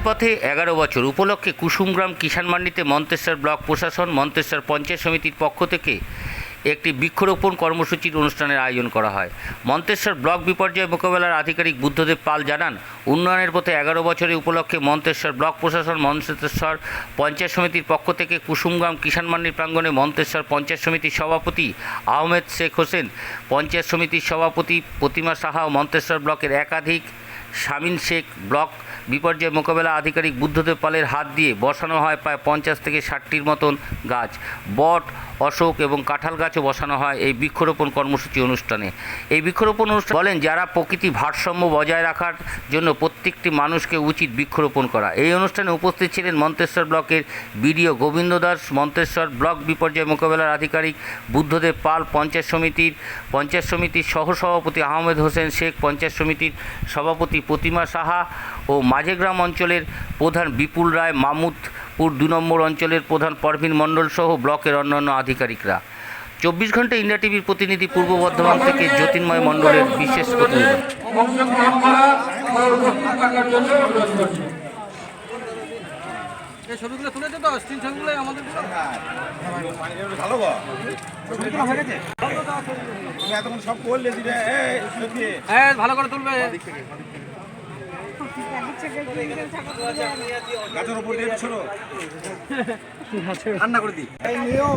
উন্নয়নের পথে এগারো বছর উপলক্ষে কুসুমগ্রাম কিষাণ মান্ডিতে মন্তেশ্বর ব্লক প্রশাসন, মন্তেশ্বর পঞ্চায়েত সমিতির পক্ষ থেকে একটি বৃক্ষরোপণ কর্মসূচির অনুষ্ঠানের আয়োজন করা হয়। মন্তেশ্বর ব্লক বিপর্যয় মোকাবেলার আধিকারিক বুদ্ধদেব পাল জানান, উন্নয়নের পথে এগারো বছরের উপলক্ষে মন্তেশ্বর ব্লক প্রশাসন, মন্তেশ্বর পঞ্চায়েত সমিতির পক্ষ থেকে কুসুমগ্রাম কিষাণ মান্ডির প্রাঙ্গণে মন্তেশ্বর পঞ্চায়েত সমিতির সভাপতি আহমেদ শেখ হোসেন, পঞ্চায়েত সমিতির সভাপতি প্রতিমা সাহা ও মন্তেশ্বর ব্লকের একাধিক শামিন শেখ ব্লক বিপর্যয় মোকাবেলা আধিকারিক বুদ্ধদেব পালের হাত দিয়ে বসানো হয় প্রায় পঞ্চাশ থেকে ষাটটির মতন গাছ। বট, অশোক এবং কাঁঠাল গাছও বসানো হয় এই বৃক্ষরোপণ কর্মসূচি অনুষ্ঠানে। এই বৃক্ষরোপণ অনুষ্ঠান বলেন, যারা প্রকৃতি ভারসাম্য বজায় রাখার জন্য প্রত্যেকটি মানুষকে উচিত বৃক্ষরোপণ করা। এই অনুষ্ঠানে উপস্থিত ছিলেন মন্তেশ্বর ব্লকের বিডিও গোবিন্দ দাস, মন্তেশ্বর ব্লক বিপর্যয় মোকাবেলার আধিকারিক বুদ্ধদেব পাল, পঞ্চায়েত সমিতির পঞ্চায়েত সমিতির সহসভাপতি আহমেদ হোসেন শেখ, পঞ্চায়েত সমিতির সভাপতি প্রতিমা সাহা ও মাঝেগ্রাম অঞ্চলের প্রধান বিপুল রায় মামুদপুর দু নম্বর অঞ্চলের প্রধান পরভিন মণ্ডল সহ ব্লকের অন্যান্য আধিকারিকরা। চব্বিশ ঘণ্টা ইন্ডিয়া টিভির প্রতিনিধি পূর্ব বর্ধমান থেকে জ্যোতির্ময় মণ্ডলের বিশেষ প্রতিনিধি এই ছবিগুলো তুলেছে তো? স্টিল ছবিগুলো আমাদের ভালো হয়ে এতক্ষণ সব করলে হ্যাঁ করে তুলবে। গাছের উপর দিয়ে ছোট। রান্না করে দিই। এই নিও।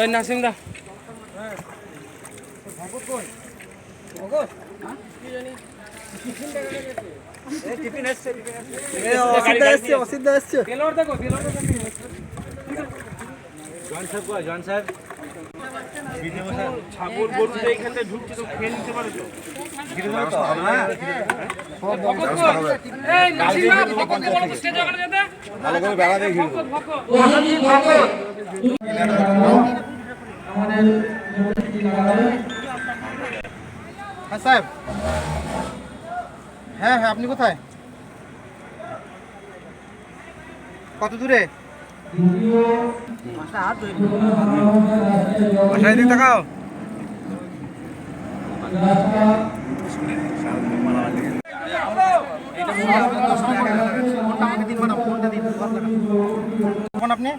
এই নাসিম দা। অসিদ্ধ এসছে। অসিদ্ধ ছাগল ঢুকছে তো খেয়ে নিতে পারে তো? বেড়া দিয়ে ঘিরে ভকত। হ্যাঁ সাহেব। হ্যাঁ হ্যাঁ আপনি কোথায়? কত দূরে? আপনি?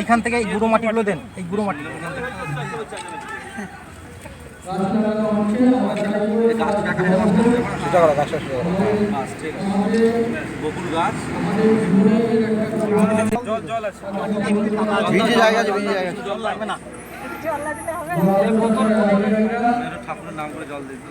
এইখান থেকে এই গুঁড়ো মাটিগুলো দেন এই গুঁড়ো মাটি। ঠাকুরের নাম করে জল দিতে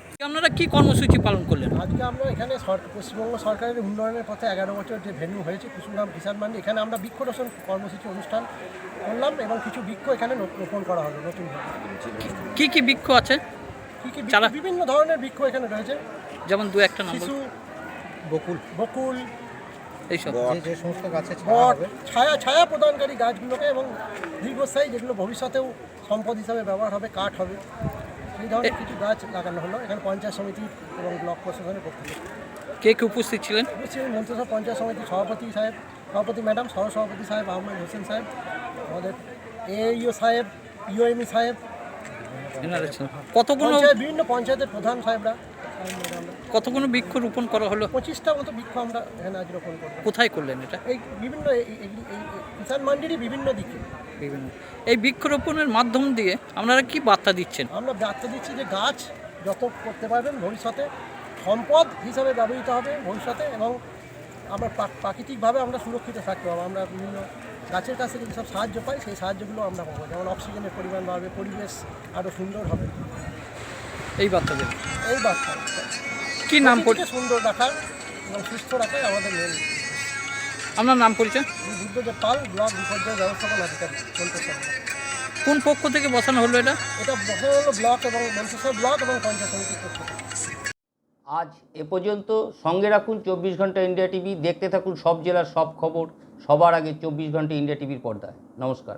আপনারা কি কর্মসূচি পালন করলেন? আজকে আমরা এখানে পশ্চিমবঙ্গ সরকারের উন্নয়নের পথে এগারো বছর যে ভেন্যু হয়েছে কুসুমগ্রাম কিষাণ মান্ডি এখানে আমরা বৃক্ষরোপণ কর্মসূচি অনুষ্ঠান করলাম এবং কিছু বৃক্ষ এখানে রোপণ করা হলো নতুন কি কি বৃক্ষ আছে? কি কি বৃক্ষ? বিভিন্ন ধরনের বৃক্ষ এখানে রয়েছে। যেমন দু একটা নাম শিশু। বকুল। বকুল এইসব। যে সমস্ত গাছে ছায়া ছায়া প্রদানকারী গাছগুলোকে এবং দীর্ঘস্থায়ী যেগুলো ভবিষ্যতেও সম্পদ হিসাবে ব্যবহার হবে কাঠ হবে। এই ধরনের কিছু গাছ লাগানো হলো এখানে পঞ্চায়েত সমিতি এবং ব্লক প্রশাসনের পক্ষ থেকে কে কে উপস্থিত ছিলেন উপস্থিত মন্ত্রিসভা পঞ্চায়েত সমিতির সভাপতি সাহেব সভাপতি ম্যাডাম সহসভাপতি সাহেব আহমেদ হোসেন সাহেব আমাদের এইও সাহেব ইউএমই সাহেব। কতগুলো বিভিন্ন পঞ্চায়েতের প্রধান সাহেবরা কতগুলো বৃক্ষ রোপণ করা হলো পঁচিশটা মতো বৃক্ষ আমরা এখানে আজ রোপণ করব কোথায় করলেন এটা এই বিভিন্ন এই- কিষাণ মান্ডিরই বিভিন্ন দিকে এই বৃক্ষরোপণের মাধ্যম দিয়ে আপনারা কি বার্তা দিচ্ছেন? আমরা বার্তা দিচ্ছি যে গাছ যত করতে পারবেন ভবিষ্যতে সম্পদ হিসাবে ব্যবহৃত হবে ভবিষ্যতে এবং আমরা প্রাক- প্রাকৃতিকভাবে আমরা সুরক্ষিত থাকতে পারব। আমরা বিভিন্ন গাছের কাছ থেকে সব সাহায্য পাই সেই সাহায্যগুলো আমরা পাবো। যেমন অক্সিজেনের পরিমাণ বাড়বে পরিবেশ আরও সুন্দর হবে। এই বার্তা এই বার্তা। কি নাম সুন্দর রাখার এবং সুস্থ রাখাই আমাদের মেন আপনার নাম পরিচয়? বুদ্ধদেব পাল ব্লক বিপর্যয় ব্যবস্থাপনা অধিকারী কোন পক্ষ থেকে বসানো হলো এটা? এটা বসানো হলো ব্লক এবং ব্লক এবং পঞ্চায়েত সমিতির পক্ষ থেকে। আজ এ পর্যন্ত সঙ্গে রাখুন চব্বিশ ঘণ্টা ইন্ডিয়া টিভি দেখতে থাকুন সব জেলার সব খবর সবার আগে চব্বিশ ঘণ্টা ইন্ডিয়া টিভির পর্দায়। নমস্কার।